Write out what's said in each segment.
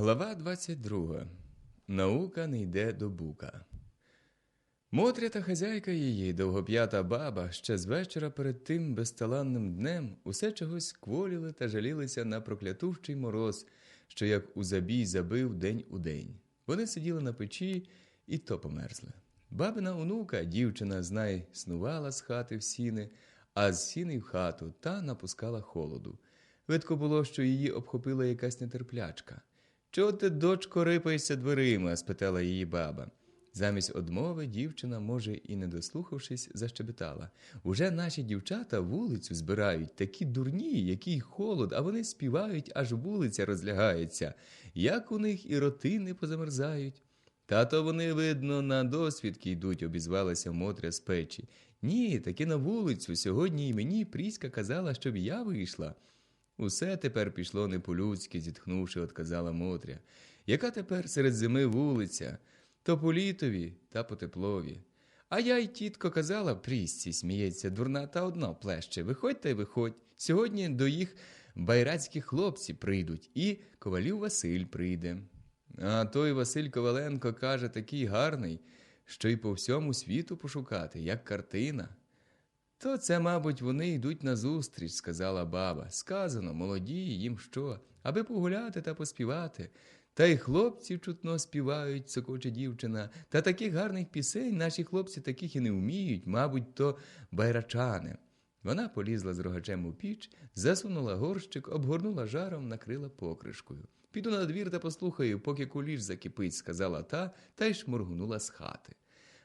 Глава 22. Наука не йде до бука. Мотря та хазяйка її, довгоп'ята баба, ще з вечора перед тим безталанним днем усе чогось кволіли та жалілися на проклятущий мороз, що як у забій забив день у день. Вони сиділи на печі і то померзли. Бабина онука, дівчина, знай, снувала з хати в сіни, а з сіни в хату та напускала холоду. Видко було, що її обхопила якась нетерплячка. Чого ти, дочко, рипаєшся дверима? спитала її баба. Замість одмови дівчина, може, і не дослухавшись, защебетала. Уже наші дівчата вулицю збирають, такі дурні, який холод, а вони співають, аж вулиця розлягається. Як у них і роти не позамерзають. Та то вони, видно, на досвідки йдуть, обізвалася Мотря з печі. Ні, таки на вулицю. Сьогодні і мені Пріська казала, щоб я вийшла. Усе тепер пішло не по-людськи, зітхнувши, отказала Мотря. Яка тепер серед зими вулиця? То по літові та по теплові. А я й тітко казала Прісці, сміється, дурна та одно плеще. Виходь та й виходь. Сьогодні до їх байрацькі хлопці прийдуть, і ковалів Василь прийде. А той Василь Коваленко каже, такий гарний, що й по всьому світу пошукати, як картина. То це, мабуть, вони йдуть назустріч, сказала баба. Сказано, молоді, їм що, аби погуляти та поспівати. Та й хлопці чутно співають, сокоче дівчина, та таких гарних пісень наші хлопці таких і не вміють, мабуть, то байрачани. Вона полізла з рогачем у піч, засунула горщик, обгорнула жаром, накрила покришкою. Піду на двір та послухаю, поки куліш закипить, сказала та, та й шморгнула з хати.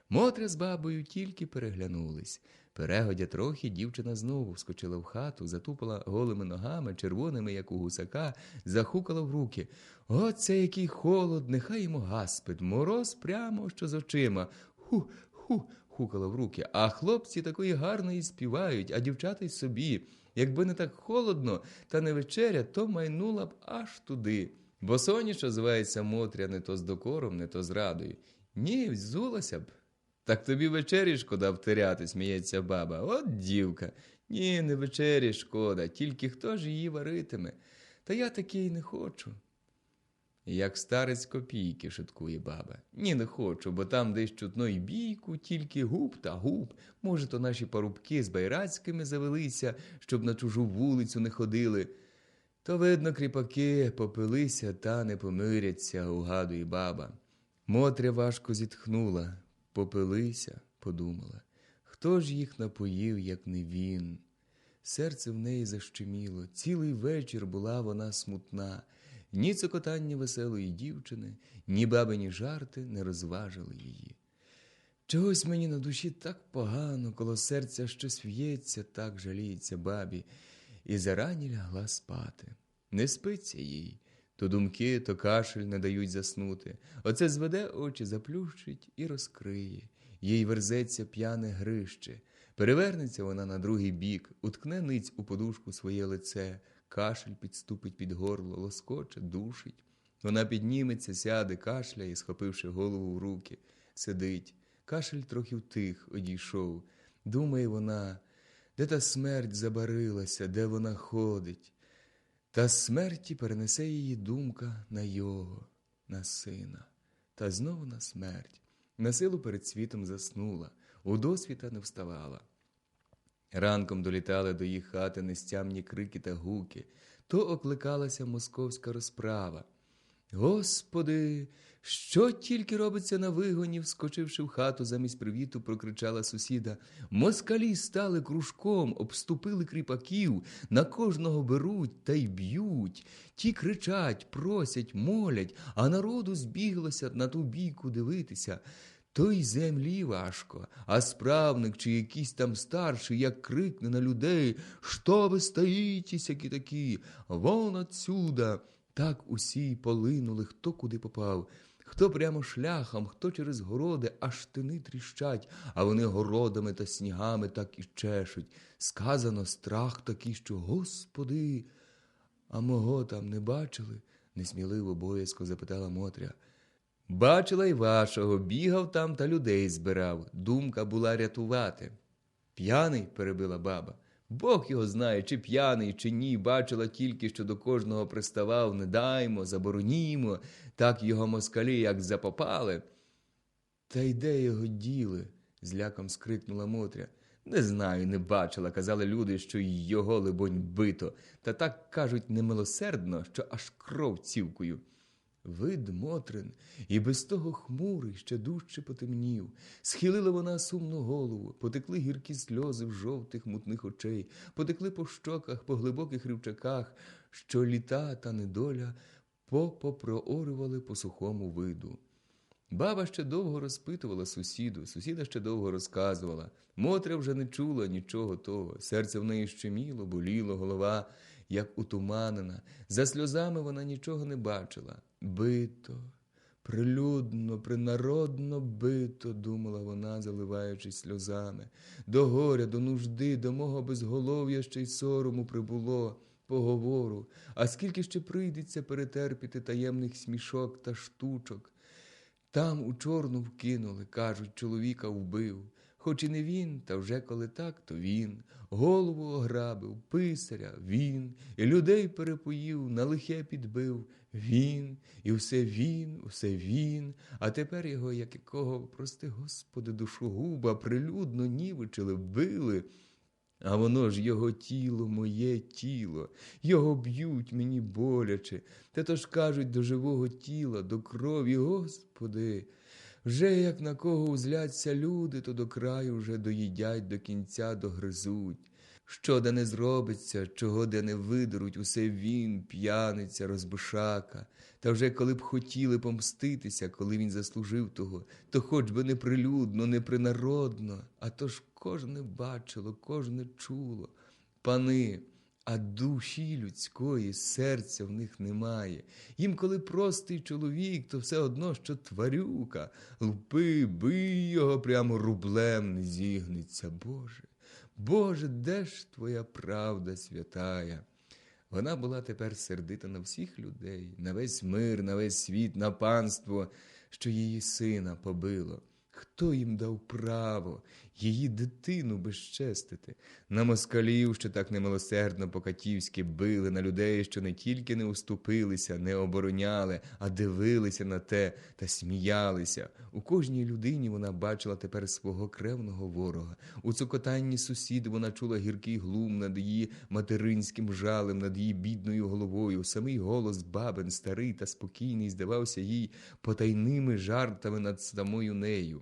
Мотря з бабою тільки переглянулись. Перегодя трохи, дівчина знову вскочила в хату, затупала голими ногами, червоними, як у гусака, захукала в руки. Оце який холод, нехай йому гаспит, мороз прямо що з очима. Ху, ху, хукала в руки. А хлопці такої гарної співають, а дівчата й собі. Якби не так холодно та не вечеря, то майнула б аж туди. Бо соні, що звається Мотря, не то з докором, не то з радою. Ні, взулася б. Так тобі вечері шкода втеряти, сміється баба. От дівка. Ні, не вечері шкода, тільки хто ж її варитиме. Та я такий не хочу. Як старець копійки, шуткує баба. Ні, не хочу, бо там десь чутно й бійку, тільки губ та губ. Може, то наші парубки з байрацькими завелися, щоб на чужу вулицю не ходили. То, видно, кріпаки попилися та не помиряться, угадує баба. Мотря важко зітхнула. Попилися, подумала. Хто ж їх напоїв, як не він? Серце в неї защеміло. Цілий вечір була вона смутна. Ні цокотання веселої дівчини, ні бабині жарти не розважили її. Чогось мені на душі так погано, коло серця щось в'ється, так жаліється бабі, і зарані лягла спати. Не спиться їй. То думки, то кашель не дають заснути. Оце зведе очі, заплющить і розкриє. Їй верзеться п'яне грище. Перевернеться вона на другий бік, уткне ниць у подушку своє лице, кашель підступить під горло, лоскоче, душить. Вона підніметься, сяде, кашляє, схопивши голову в руки, сидить. Кашель трохи втих, одійшов. Думає вона, де та смерть забарилася, де вона ходить. Та смерті перенесе її думка на його, на сина, та знову на смерть. На силу перед світом заснула, у досвіта не вставала. Ранком долітали до їх хати нестямні крики та гуки, то окликалася московська розправа. Господи, що тільки робиться на вигоні, вскочивши в хату замість привіту, прокричала сусіда. Москалі стали кружком, обступили кріпаків, на кожного беруть та й б'ють. Ті кричать, просять, молять, а народу збіглося на ту бійку дивитися. То й землі важко, а справник чи якийсь там старший, як крикне на людей, що ви стоїтесь, які такі, вон отсюда. Так усі й полинули, хто куди попав, хто прямо шляхом, хто через городи, аж тини тріщать, а вони городами та снігами так і чешуть. Сказано страх такий, що Господи, а мого там не бачили? несміливо боязко запитала Мотря. Бачила й вашого, бігав там та людей збирав. Думка була рятувати. П'яний, перебила баба. Бог його знає, чи п'яний, чи ні, бачила тільки, що до кожного приставав не даймо, заборонімо, так його москалі, як запопали. Та й де його діли? зляком скрикнула Мотря. Не знаю, не бачила. Казали люди, що його, либонь, бито. Та так кажуть немилосердно, що аж кров цівкою. Вид Мотрин, і без того хмурий ще дужче потемнів. Схилила вона сумну голову, потекли гіркі сльози в жовтих мутних очей, потекли по щоках, по глибоких рівчаках, що літа та недоля попопроорювали по сухому виду. Баба ще довго розпитувала сусіду, сусіда ще довго розказувала. Мотря вже не чула нічого того. Серце в неї щеміло, боліло, голова, як утуманена. За сльозами вона нічого не бачила. Бито, прилюдно, принародно бито, думала вона, заливаючись сльозами. До горя, до нужди, до мого безголов'я ще й сорому прибуло. Поговору, а скільки ще прийдеться перетерпіти таємних смішок та штучок. Там у чорну вкинули, кажуть, чоловіка вбив. Хоч і не він, та вже коли так, то він. Голову ограбив, писаря він, і людей перепоїв, на лихе підбив. Він, і все він, все він. А тепер його, як якого, прости, Господи, душогуба, прилюдно нівичили, вбили. А воно ж його тіло, моє тіло, його б'ють мені боляче. Та то ж кажуть до живого тіла, до крові, Господи. Вже як на кого узляться люди, то до краю вже доїдять до кінця догризуть. Що де не зробиться, чого де не видеруть, усе він, п'яниця, розбишака. Та вже коли б хотіли помститися, коли він заслужив того, то хоч би не прилюдно, не принародно, а то ж кожне бачило, кожне чуло. Пани, а душі людської, серця в них немає. Їм, коли простий чоловік, то все одно, що тварюка, лупи, бий його прямо рублем не зігнеться. Боже, Боже, де ж твоя правда святая? Вона була тепер сердита на всіх людей, на весь мир, на весь світ, на панство, що її сина побило. Хто їм дав право її дитину безчестити? На москалів, що так немилосердно по-катівськи били, на людей, що не тільки не уступилися, не обороняли, а дивилися на те та сміялися. У кожній людині вона бачила тепер свого кревного ворога. У цокотанні сусіди вона чула гіркий глум над її материнським жалем, над її бідною головою. Самий голос бабин, старий та спокійний, здавався їй потайними жартами над самою нею.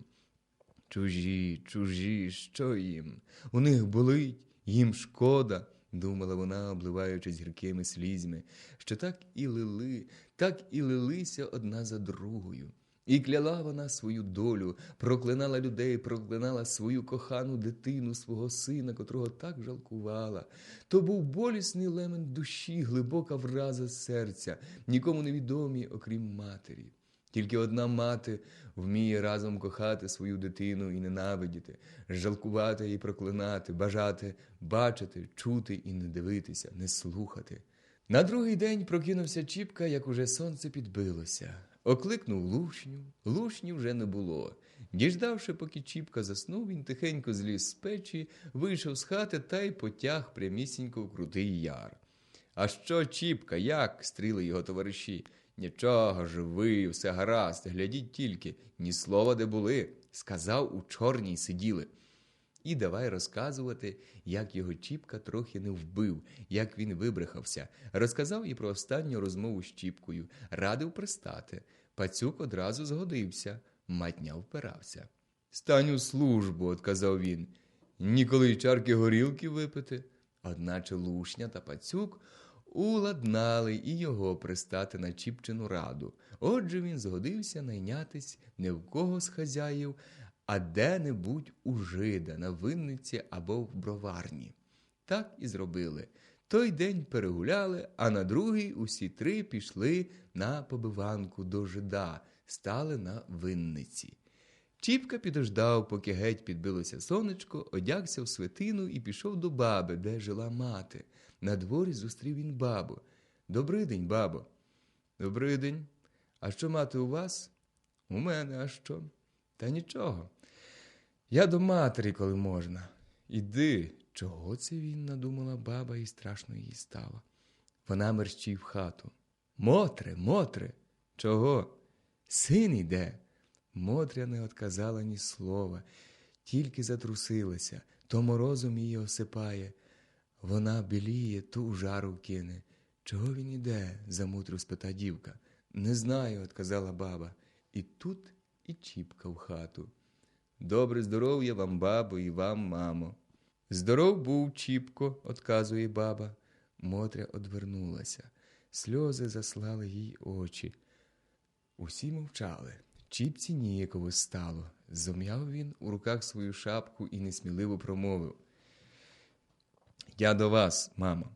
Чужі, чужі, що їм? У них болить, їм шкода, думала вона, обливаючись гіркими слізьми, що так і лили, так і лилися одна за другою. І кляла вона свою долю, проклинала людей, проклинала свою кохану дитину, свого сина, котрого так жалкувала. То був болісний лемент душі, глибока враза серця, нікому невідомі, окрім матері. Тільки одна мати вміє разом кохати свою дитину і ненавидіти, жалкувати і проклинати, бажати, бачити, чути і не дивитися, не слухати. На другий день прокинувся Чіпка, як уже сонце підбилося. Окликнув лушню, лушні вже не було. Діждавши, поки Чіпка заснув, він тихенько зліз з печі, вийшов з хати та й потяг прямісінько в крутий яр. А що, Чіпка, як? стріли його товариші. Нічого, живий, все гаразд, глядіть тільки, ні слова де були, сказав, у чорній сиділи. І давай розказувати, як його Чіпка трохи не вбив, як він вибрехався. Розказав і про останню розмову з Чіпкою, радив пристати. Пацюк одразу згодився, матня впирався. Стань у службу, отказав він. Ніколи й чарки горілки випити. Одначе лушня та пацюк уладнали і його пристати на Чіпчину раду. Отже він згодився найнятись не в кого з хазяїв, а де-небудь у жида на винниці або в броварні. Так і зробили. Той день перегуляли, а на другий усі три пішли на побиванку до жида, стали на винниці. Чіпка підождав, поки геть підбилося сонечко, одягся в свитину і пішов до баби, де жила мати. На дворі зустрів він бабу. «Добрий день, бабо. «Добрий день. А що мати у вас? У мене, а що? Та нічого. Я до матері, коли можна. Іди, Чого це він надумала баба і страшно їй стало. Вона мерщій в хату. Мотре, Мотре, чого? Син іде. Мотря не отказала ні слова, тільки затрусилася, то морозом її осипає. Вона біліє, ту в жару кине. Чого він іде? замутру спита дівка. Не знаю, отказала баба. І тут і Чіпка в хату. Добре здоров'я вам, бабо, і вам, мамо. Здоров був, Чіпко, отказує баба. Мотря одвернулася. Сльози заслали їй очі. Усі мовчали. Чіпці ніяково стало. Зом'яв він у руках свою шапку і несміливо промовив. Я до вас, мамо.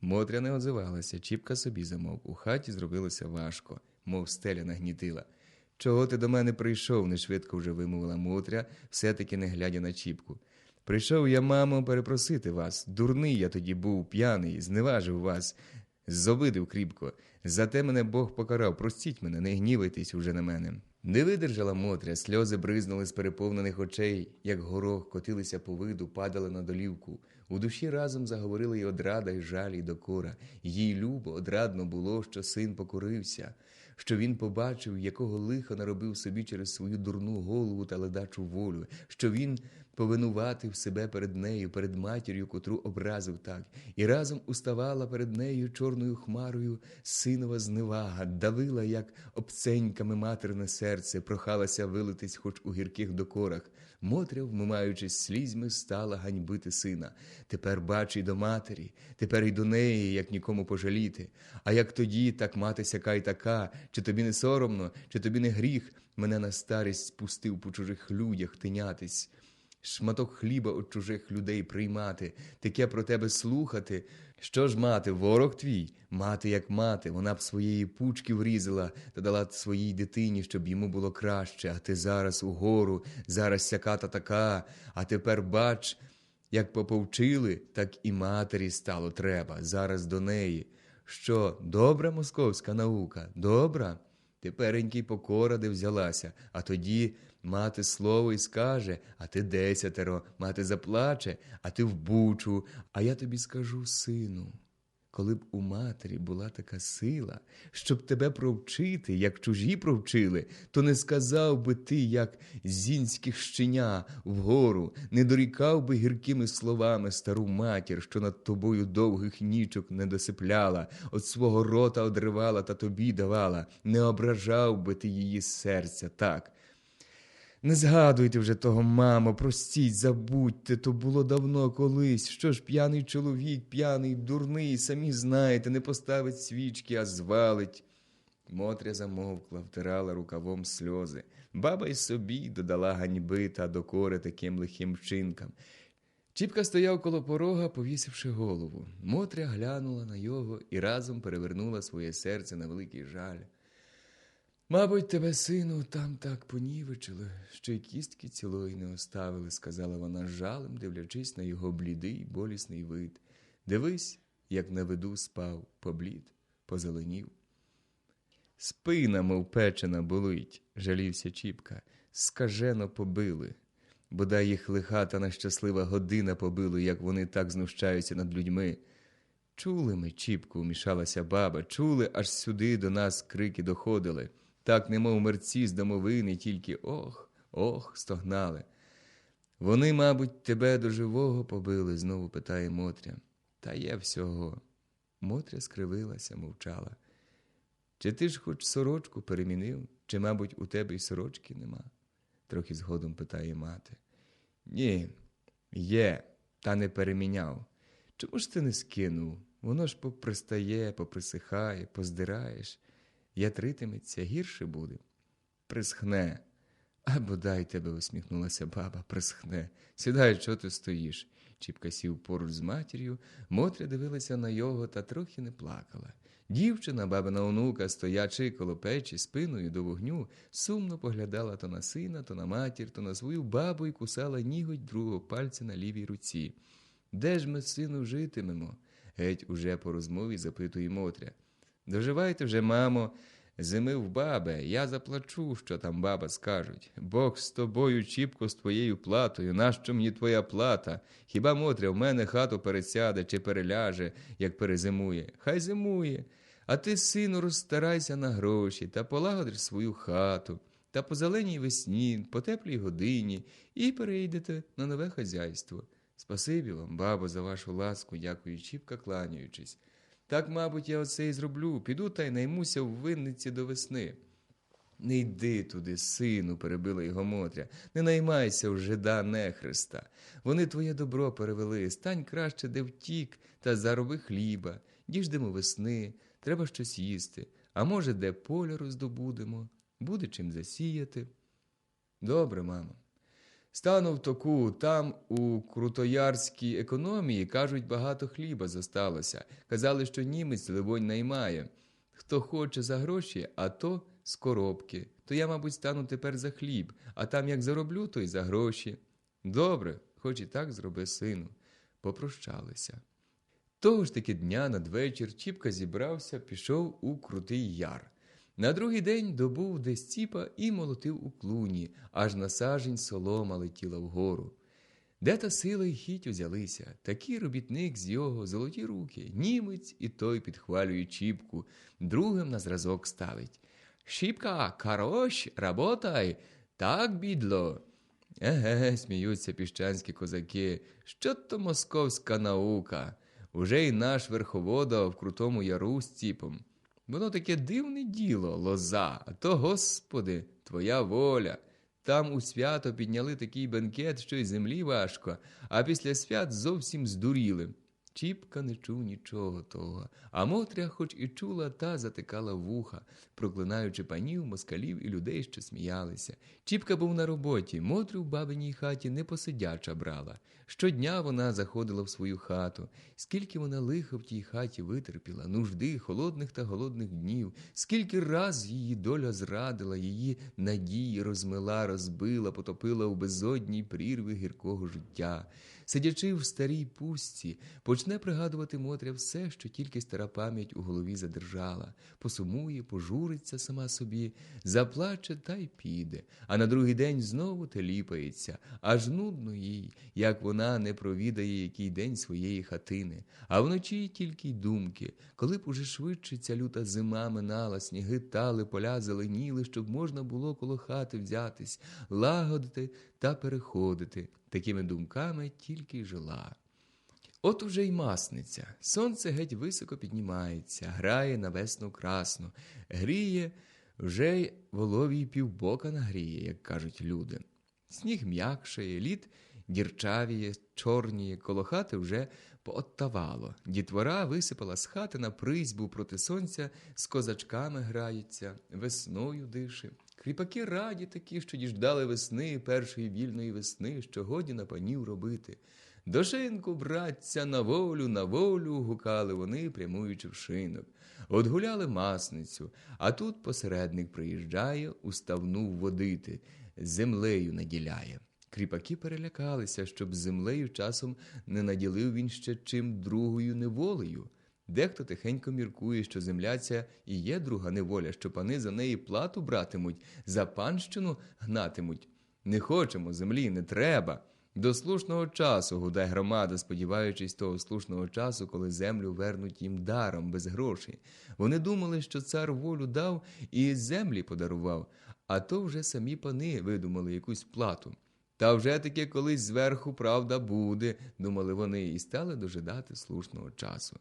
Мотря не озивалася, Чіпка собі замовк. У хаті зробилося важко, мов стеля нагнітила. Чого ти до мене прийшов? нешвидко вже вимовила Мотря, все-таки не глядя на Чіпку. Прийшов я, мамо, перепросити вас. Дурний я тоді був, п'яний, зневажив вас, зобидив кріпко. Зате мене Бог покарав. Простіть мене, не гнівайтесь уже на мене. Не видержала Мотря, сльози бризнули з переповнених очей, як горох, котилися по виду, падали на долівку. У душі разом заговорили й одрада, й жаль, і докора. Їй любо, одрадно було, що син покорився, що він побачив, якого лиха наробив собі через свою дурну голову та ледачу волю, що він повинуватив себе перед нею, перед матір'ю, котру образив так, і разом уставала перед нею чорною хмарою синова зневага, давила, як обценьками матерне серце, прохалася вилитись хоч у гірких докорах. Мотря, вмиваючись слізьми, стала ганьбити сина. Тепер бач до матері, тепер і до неї, як нікому пожаліти. А як тоді, так мати сяка й така, чи тобі не соромно, чи тобі не гріх, мене на старість спустив по чужих людях тинятись. Шматок хліба від чужих людей приймати, таке про тебе слухати. Що ж мати, ворог твій? Мати, як мати, вона б своєї пучки врізала та дала своїй дитині, щоб йому було краще, а ти зараз угору, зараз сяка та така, а тепер бач, як поповчили, так і матері стало треба, зараз до неї. Що, добра московська наука? Добра? Теперенький покора де взялася, а тоді мати слово й скаже, а ти десятеро, мати заплаче, а ти в бучу. А я тобі скажу, сину, коли б у матері була така сила, щоб тебе провчити, як чужі провчили, то не сказав би ти, як зінських щеня вгору, не дорікав би гіркими словами стару матір, що над тобою довгих нічок не досипляла, от свого рота одривала та тобі давала, не ображав би ти її серця так. Не згадуйте вже того, мамо, простіть, забудьте, то було давно колись. Що ж п'яний чоловік, п'яний, дурний, самі знаєте, не поставить свічки, а звалить. Мотря замовкла, втирала рукавом сльози. Баба й собі додала ганьби та докори таким лихим вчинкам. Чіпка стояв коло порога, повісивши голову. Мотря глянула на його і разом перевернула своє серце на великий жаль. Мабуть, тебе, сину, там так понівечили, що й кістки цілої не оставили, сказала вона жалем, дивлячись на його блідий, болісний вид. Дивись, як на виду спав, поблід, позеленів. Спина, мов печена, болить, жалівся Чіпка, скажено побили. Бодай їх лиха та нещаслива година побили, як вони так знущаються над людьми. Чули ми, Чіпку, умішалася баба, чули, аж сюди до нас крики доходили. Так, немов мерці з домовини, тільки ох, ох, стогнали. Вони, мабуть, тебе до живого побили, знову питає Мотря. Та є всього. Мотря скривилася, мовчала. Чи ти ж хоч сорочку перемінив, чи, мабуть, у тебе й сорочки нема? трохи згодом питає мати. Ні, є, та не переміняв. Чому ж ти не скинув? Воно ж попристає, поприсихає, поздираєш. Ятритиметься, гірше буде. Присхне. А бодай тебе, усміхнулася баба, присхне. Сідай, що ти стоїш. Чіпка сів поруч з матір'ю, Мотря дивилася на його та трохи не плакала. Дівчина, бабина онука, стоячи коло печі спиною до вогню, сумно поглядала то на сина, то на матір, то на свою бабу і кусала ніготь другого пальця на лівій руці. Де ж ми, сину, житимемо? геть уже по розмові запитує Мотря. Доживайте вже, мамо, Зими в бабе, я заплачу, що там баба скажуть. Бог з тобою, чіпко, з твоєю платою. Нащо мені твоя плата? Хіба Мотря в мене хату пересяде чи переляже, як перезимує? Хай зимує. А ти, сину, розстарайся на гроші та полагодиш свою хату, та по зеленій весні, по теплій годині, і перейдете на нове хазяйство. Спасибі вам, бабо, за вашу ласку, дякую, чіпка кланяючись. Так, мабуть, я оце і зроблю. Піду та й наймуся в винниці до весни. Не йди туди, сину, перебила його Мотря. Не наймайся в жида нехреста. Вони твоє добро перевели. Стань краще, де втік, та зароби хліба. Діждемо весни, треба щось їсти. А може, де поля роздобудемо, буде чим засіяти. Добре, мамо. Стану в току, там у крутоярській економії, кажуть, багато хліба зосталося. Казали, що німець, либонь, наймає. Хто хоче за гроші, а то з коробки. То я, мабуть, стану тепер за хліб, а там як зароблю, то й за гроші. Добре, хоч і так зроби сину. Попрощалися. Того ж таки дня надвечір Чіпка зібрався, пішов у крутий яр. На другий день добув десь ціпа і молотив у клуні, аж на сажень солома летіла вгору. Де та сила й хіть узялися, такий робітник з його золоті руки, німець і той підхвалює Чіпку, другим на зразок ставить. Шіпка, карош, работай, так, бідло. Еге, сміються піщанські козаки. Що то московська наука? Уже й наш верховода в крутому яру з ціпом. Воно таке дивне діло, лоза, а то, Господи, твоя воля. Там у свято підняли такий бенкет, що й землі важко, а після свят зовсім здуріли. Чіпка не чув нічого того, а Мотря, хоч і чула, та затикала вуха, проклинаючи панів, москалів і людей, що сміялися. Чіпка був на роботі, Мотрю в бабиній хаті не посидяча брала. Щодня вона заходила в свою хату. Скільки вона лиха в тій хаті витерпіла, нужди, холодних та голодних днів, скільки раз її доля зрадила, її надії розмила, розбила, потопила у безодній прірви гіркого життя. Сидячи в старій пустці, почне пригадувати Мотря все, що тільки стара пам'ять у голові задержала, посумує, пожуриться сама собі, заплаче та й піде, а на другий день знову теліпається, аж нудно їй, як вона не провідає який день своєї хатини, а вночі тільки й думки, коли б уже швидше ця люта зима минала, сніги тали, поля зеленіли, щоб можна було коло хати взятись, лагодити та переходити. Такими думками тільки й жила. От уже й масниця. Сонце геть високо піднімається, грає на весну красну, гріє, вже й воловій півбока нагріє, як кажуть люди. Сніг м'якшає, лід дірчавіє, чорніє, коло хати вже пооттавало. Дітвора висипала з хати на призьбу проти сонця, з козачками грається, весною дише. Кріпаки раді такі, що діждали весни, першої вільної весни, що годі на панів робити. До шинку, братця, на волю, на волю, гукали вони, прямуючи в шинок. Отгуляли масницю, а тут посередник приїжджає, уставну водити, землею наділяє. Кріпаки перелякалися, щоб землею часом не наділив він ще чим другою неволею. Дехто тихенько міркує, що земля ця і є друга неволя, що пани за неї плату братимуть, за панщину гнатимуть. Не хочемо землі, не треба. До слушного часу гуде громада, сподіваючись того слушного часу, коли землю вернуть їм даром без грошей. Вони думали, що цар волю дав і землі подарував, а то вже самі пани видумали якусь плату. Та вже таки колись зверху правда буде, думали вони, і стали дожидати слушного часу.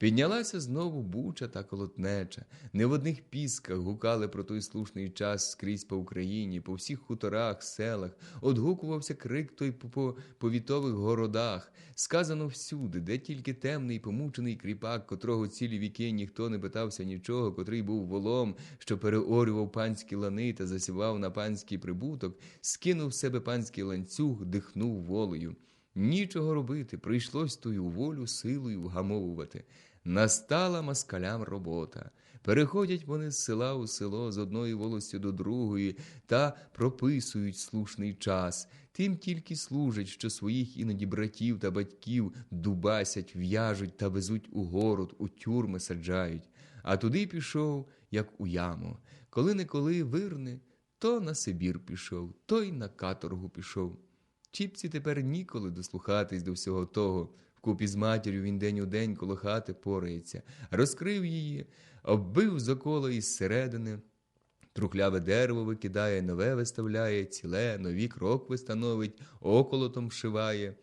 Піднялася знову буча та колотнеча. Не в одних пісках гукали про той слушний час скрізь по Україні, по всіх хуторах, селах, одгукувався крик той по повітових городах. Сказано всюди, де тільки темний, помучений кріпак, котрого цілі віки ніхто не питався нічого, котрий був волом, що переорював панські лани та засівав на панський прибуток, скинув себе панський ланцюг, дихнув волею. Нічого робити, прийшлось тою волю силою вгамовувати. Настала москалям робота. Переходять вони з села у село з одної волості до другої та прописують слушний час. Тим тільки служать, що своїх іноді братів та батьків дубасять, в'яжуть та везуть у город, у тюрми саджають. А туди пішов як у яму. Коли неколи вирне, то на Сибір пішов, то й на каторгу пішов. Чіпці тепер ніколи дослухатись до всього того. Вкупі з матір'ю він день у день коло хати порається, розкрив її, оббив зокола із середини, трухляве дерево викидає, нове виставляє, ціле, нові крокви становить, околотом вшиває.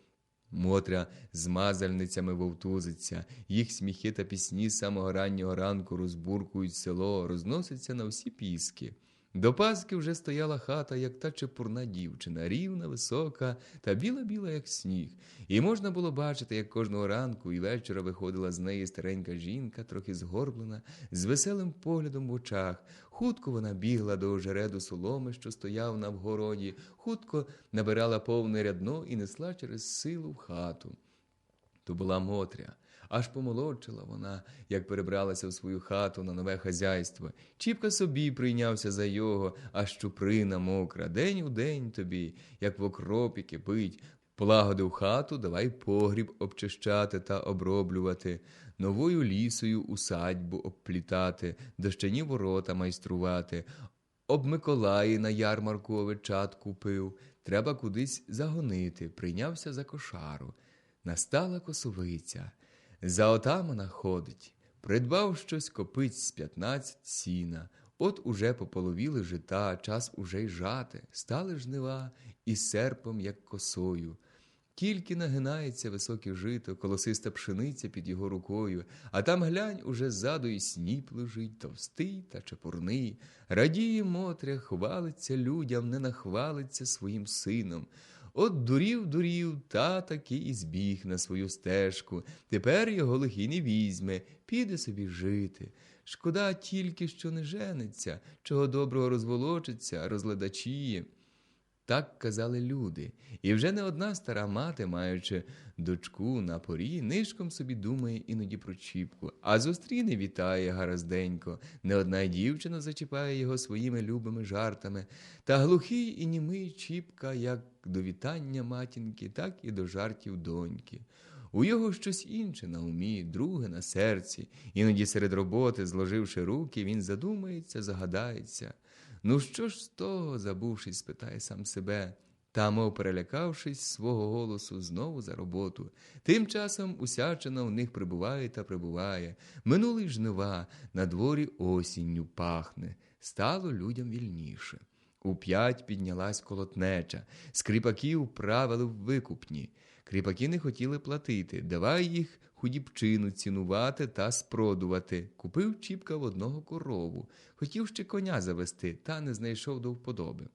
Мотря з мазальницями вовтузиться, їх сміхи та пісні з самого раннього ранку розбуркують село, розносяться на всі піски. До Пасхи вже стояла хата, як та чепурна дівчина, рівна, висока та біла-біла, як сніг. І можна було бачити, як кожного ранку і вечора виходила з неї старенька жінка, трохи згорблена, з веселим поглядом в очах. Хутко вона бігла до ожереду соломи, що стояв на вгороді, хутко набирала повне рядно і несла через силу в хату. То була Мотря. Аж помолодшила вона, як перебралася в свою хату на нове хазяйство. Чіпка собі прийнявся за його, а щуприна мокра, день у день тобі, як в окропі кипить. Полагодив хату, давай погріб обчищати та оброблювати, новою лісою усадьбу обплітати, дощані ворота майструвати. Об Миколаї на ярмарку овечат купив, треба кудись загонити, прийнявся за кошару. Настала косовиця. За отамана ходить, придбав щось копиць з п'ятнадцять сіна. От уже пополовіли жита, час уже й жати, стали жнива і серпом, як косою. Тільки нагинається високе жито, колосиста пшениця під його рукою, а там глянь уже ззаду і сніп лежить, товстий та чепурний. Радіє Мотря, хвалиться людям, не нахвалиться своїм сином. От дурів, дурів, та таки і збіг на свою стежку. Тепер його лихий не візьме, піде собі жити. Шкода тільки, що не жениться, чого доброго розволочиться, розладачіє. Так казали люди, і вже не одна стара мати, маючи дочку на порі, нишком собі думає іноді про Чіпку, а зустріне вітає гаразденько, не одна дівчина зачіпає його своїми любими жартами, та глухий і німий Чіпка, як до вітання матінки, так і до жартів доньки. У його щось інше на умі, друге на серці, іноді серед роботи, зложивши руки, він задумається, загадається. Ну, що ж з того, забувшись, спитає сам себе, та, мов перелякавшись свого голосу, знову за роботу. Тим часом усячина у них прибуває та прибуває. Минулий жнива, на дворі осінню пахне, стало людям вільніше. У п'ять піднялась колотнеча, скріпаків правили в викупні. Кріпаки не хотіли платити, давай їх худібчину цінувати та спродувати. Купив Чіпка в одного корову, хотів ще коня завести, та не знайшов до вподоби.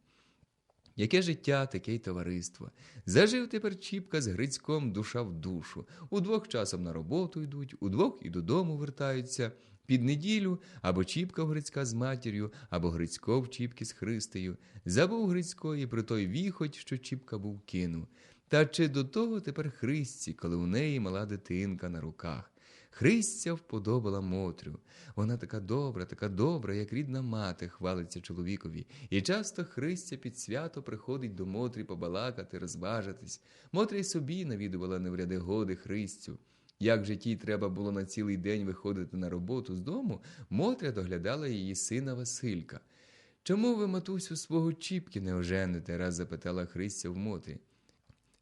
Яке життя, таке й товариство. Зажив тепер Чіпка з Грицьком душа в душу. Удвох часом на роботу йдуть, удвох і додому вертаються. Під неділю або Чіпка Грицька з матір'ю, або Грицько в Чіпки з Христею. Забув Грицько і при той віхоть, що Чіпка був кинув. Та чи до того тепер Христці, коли у неї мала дитинка на руках? Христця вподобала Мотрю. Вона така добра, така добра, як рідна мати, хвалиться чоловікові. І часто Христця під свято приходить до Мотрі побалакати, розважитись. Мотря й собі навідувала невряди годи Христцю. Як же тій треба було на цілий день виходити на роботу з дому, Мотря доглядала її сина Василька. Чому ви, матусю, свого Чіпки не ожените? раз запитала Христця в Мотрі.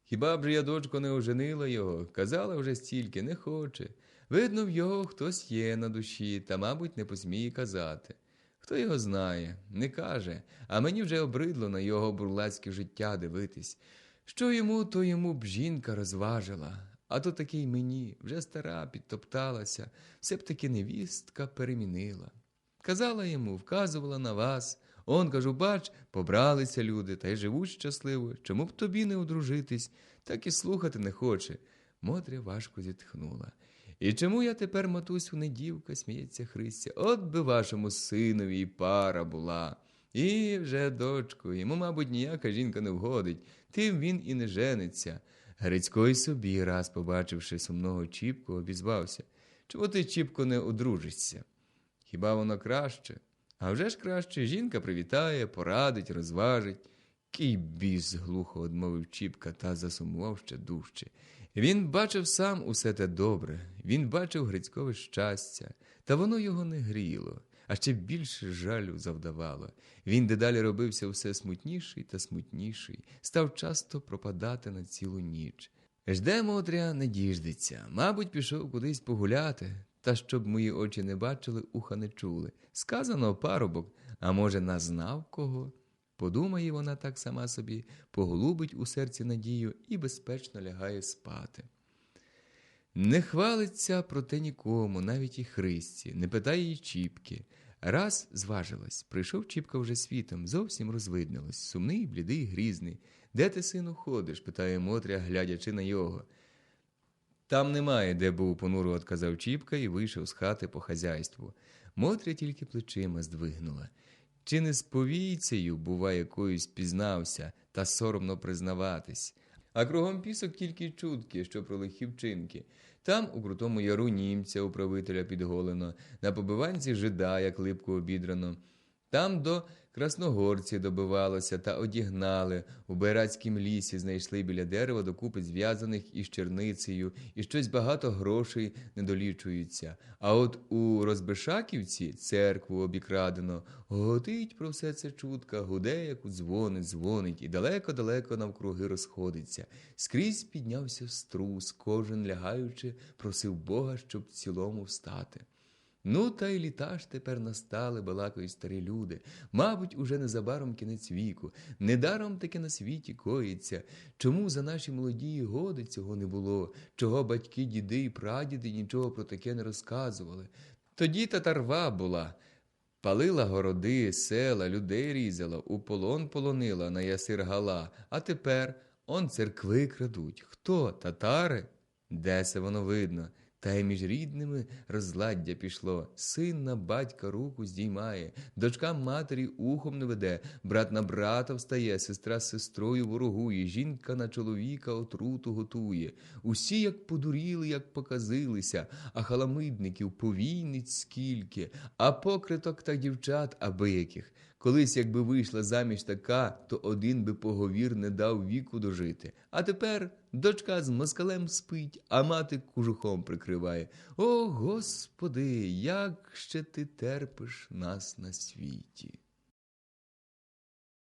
Хіба б же я, дочко, не оженила його? Казала вже стільки, не хоче. Видно, в його хтось є на душі, та, мабуть, не посміє казати. Хто його знає, не каже, а мені вже обридло на його бурлацьке життя дивитись. Що йому, то йому б жінка розважила, а то такий мені, вже стара, підтопталася, все б таки невістка перемінила. Казала йому, вказувала на вас. Он, кажу, бач, побралися люди та й живуть щасливо. Чому б тобі не одружитись? Так і слухати не хоче. Мотря важко зітхнула. І чому я тепер, матусю, не дівка, сміється Христя, от би вашому синові і пара була. І вже, дочко, йому, мабуть, ніяка жінка не вгодить, тим він і не жениться. Грицько й собі, раз побачивши сумного Чіпку, обізвався. Чому ти, Чіпко, не одружишся? Хіба воно краще? А вже ж краще жінка привітає, порадить, розважить. Кій біс, глухо одмовив Чіпка та засумував ще дужче. Він бачив сам усе те добре, він бачив Грицькове щастя, та воно його не гріло. А ще більше жалю завдавало. Він дедалі робився все смутніший та смутніший, став часто пропадати на цілу ніч. Жде Мотря не діждеться, мабуть, пішов кудись погуляти, та щоб мої очі не бачили, уха не чули. Сказано парубок, а може, назнав кого? Подумає вона так сама собі, поголубить у серці надію і безпечно лягає спати. Не хвалиться про те нікому, навіть і Христі, не питає її Чіпки. Раз зважилась, прийшов Чіпка вже світом, зовсім розвиднилось, сумний, блідий, грізний. Де ти, сину, ходиш? питає Мотря, глядячи на його. Там немає, де був понуро отказав Чіпка і вийшов з хати по хазяйству. Мотря тільки плечима здвигнула. Чи не з повійцею, бува, якоюсь пізнався, та соромно признаватись. А кругом пісок тільки чутки, що про лихі вчинки. Там, у крутому яру німця, управителя підголено, на побиванці жида, як липку обідрано. Там до красногорці добивалося та одігнали, у Байрацькім лісі знайшли біля дерева докупи зв'язаних із черницею, і щось багато грошей недолічується. А от у Розбишаківці церкву обікрадено, гоготить про все це чутка, гуде, як у дзвони, дзвонить, і далеко-далеко навкруги розходиться. Скрізь піднявся струс, кожен лягаючи, просив Бога, щоб в цілому встати. Ну, та й літа ж тепер настали, балакають старі люди. Мабуть, уже незабаром кінець віку. Недаром таки на світі коїться. Чому за наші молоді годи цього не було? Чого батьки, діди і прадіди нічого про таке не розказували? Тоді татарва була. Палила городи, села, людей різала, у полон полонила, на ясир гала. А тепер он церкви крадуть. Хто? Татари? Де се воно видно? Та й між рідними розладдя пішло. Син на батька руку здіймає, дочка матері ухом не веде, брат на брата встає, сестра з сестрою ворогує, жінка на чоловіка отруту готує. Усі як подуріли, як показилися, а халамидників повійниць скільки, а покриток та дівчат аби яких. Колись, якби вийшла заміж така, то один би поговір не дав віку дожити. А тепер дочка з москалем спить, а мати кужухом прикриває. О, Господи, як ще ти терпиш нас на світі.